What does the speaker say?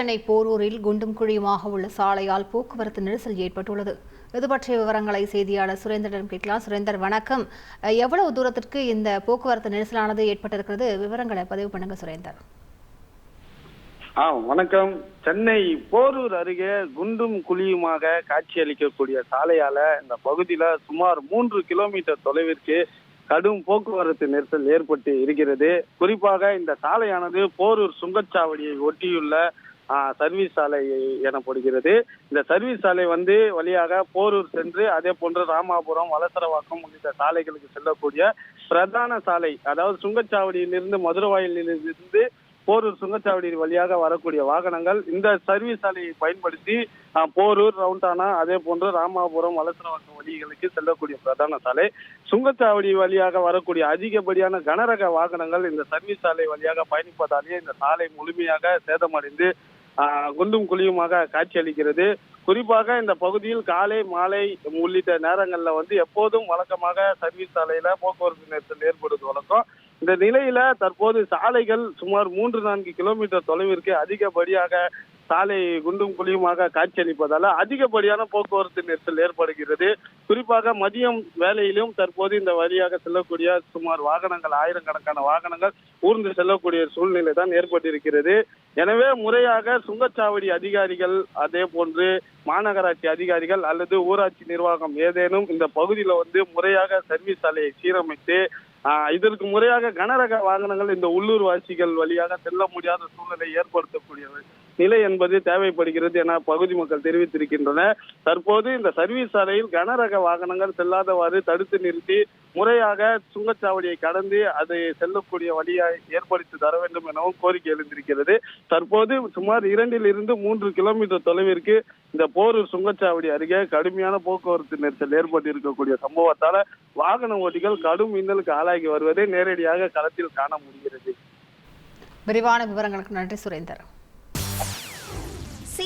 சென்னை போரூரில் குண்டும் குழியுமாக உள்ள சாலையால் போக்குவரத்து நெரிசல் ஏற்பட்டுள்ளது. இது பற்றிய விவரங்களை செய்தியாளர் சுரேந்திரன் கேட்கலாம். சுரேந்தர் வணக்கம். எவ்வளவு தூரத்திற்கு இந்த போக்குவரத்து நெரிசலானது ஏற்பட்டிருக்கிறது? விவரங்களை பதிவு பண்ணுங்க சுரேந்தர். ஆ வணக்கம். சென்னை போரூர் அருகே குண்டும் குழியுமாக காட்சியளிக்கக்கூடிய சாலையால இந்த பகுதியில சுமார் மூன்று கிலோமீட்டர் தொலைவிற்கு கடும் போக்குவரத்து நெரிசல் ஏற்பட்டு இருக்கிறது. குறிப்பாக இந்த சாலையானது போரூர் சுங்கச்சாவடியை ஒட்டியுள்ள சர்வீஸ் சாலை எனப்படுகிறது. இந்த சர்வீஸ் சாலை வந்து வழியாக போரூர் சென்று அதே போன்று ராமாபுரம் வலசரவாக்கம் உள்ளிட்ட சாலைகளுக்கு செல்லக்கூடிய பிரதான சாலை அதாவது சுங்கச்சாவடியிலிருந்து மதுரவாயிலிருந்து போரூர் சுங்கச்சாவடி வழியாக வரக்கூடிய வாகனங்கள் இந்த சர்வீஸ் சாலையை பயன்படுத்தி போரூர் ரவுண்டானா அதே போன்று ராமாபுரம் வளசரவாக்கம் வழிகளுக்கு செல்லக்கூடிய பிரதான சாலை. சுங்கச்சாவடி வழியாக வரக்கூடிய அதிகப்படியான கனரக வாகனங்கள் இந்த சர்வீஸ் சாலை வழியாக பயணிப்பதாலேயே இந்த சாலை முழுமையாக சேதமடைந்து குண்டும் குழியுமாக காட்சியளிக்கிறது குறிப்பாக இந்த பகுதியில் காலை மாலை உள்ளிட்ட நேரங்கள்ல வந்து எப்போதும் வழக்கமாக சர்வீஸ் சாலையில போக்குவரத்து நெரிசல் ஏற்படுவது வழக்கம். இந்த நிலையில தற்போது சாலைகள் சுமார் மூன்று நான்கு கிலோமீட்டர் தொலைவிற்கு அதிகப்படியாக சாலை குண்டும் குழியுமாக காட்சியளிப்பதால் அதிகப்படியான போக்குவரத்து நெரிசல் ஏற்படுகிறது. குறிப்பாக மதியம் வேலையிலும் தற்போது இந்த வழியாக செல்லக்கூடிய சுமார் வாகனங்கள் ஆயிரக்கணக்கான வாகனங்கள் ஊர்ந்து செல்லக்கூடிய சூழ்நிலை தான் ஏற்பட்டிருக்கிறது. எனவே முறையாக சுங்கச்சாவடி அதிகாரிகள் அதே போன்று மாநகராட்சி அதிகாரிகள் அல்லது ஊராட்சி நிர்வாகம் ஏதேனும் இந்த பகுதியில் வந்து முறையாக சர்வீஸ் சாலையை சீரமைத்து இதற்கு முறையாக கனரக வாகனங்கள் இந்த உள்ளூர் வாசிகள் வழியாக செல்ல முடியாத சூழ்நிலை ஏற்படுத்தக்கூடிய நிலை என்பது தேவைப்படுகிறது என பகுதி மக்கள் தெரிவித்திருக்கின்றனர் தற்போது இந்த சர்வீஸ் சாலையில் கனரக வாகனங்கள் செல்லாதவாறு தடுத்து நிறுத்தி முறையாக சுங்கச்சாவடியை கடந்து அதை செல்லக்கூடிய வழியை ஏற்படுத்தி தர வேண்டும் எனவும் கோரிக்கை எழுந்திருக்கிறது. தற்போது சுமார் இரண்டில் இருந்து மூன்று கிலோமீட்டர் தொலைவிற்கு இந்த போரூர் சுங்கச்சாவடி அருகே கடுமையான போக்குவரத்து நெரிசல் ஏற்பட்டு இருக்கக்கூடிய சம்பவத்தால வாகன ஓட்டிகள் கடும் இன்னலுக்கு ஆளாகி வருவதை நேரடியாக களத்தில் காண முடிகிறது. விரிவான விவரங்களுக்கு நன்றி சுரேந்தர்.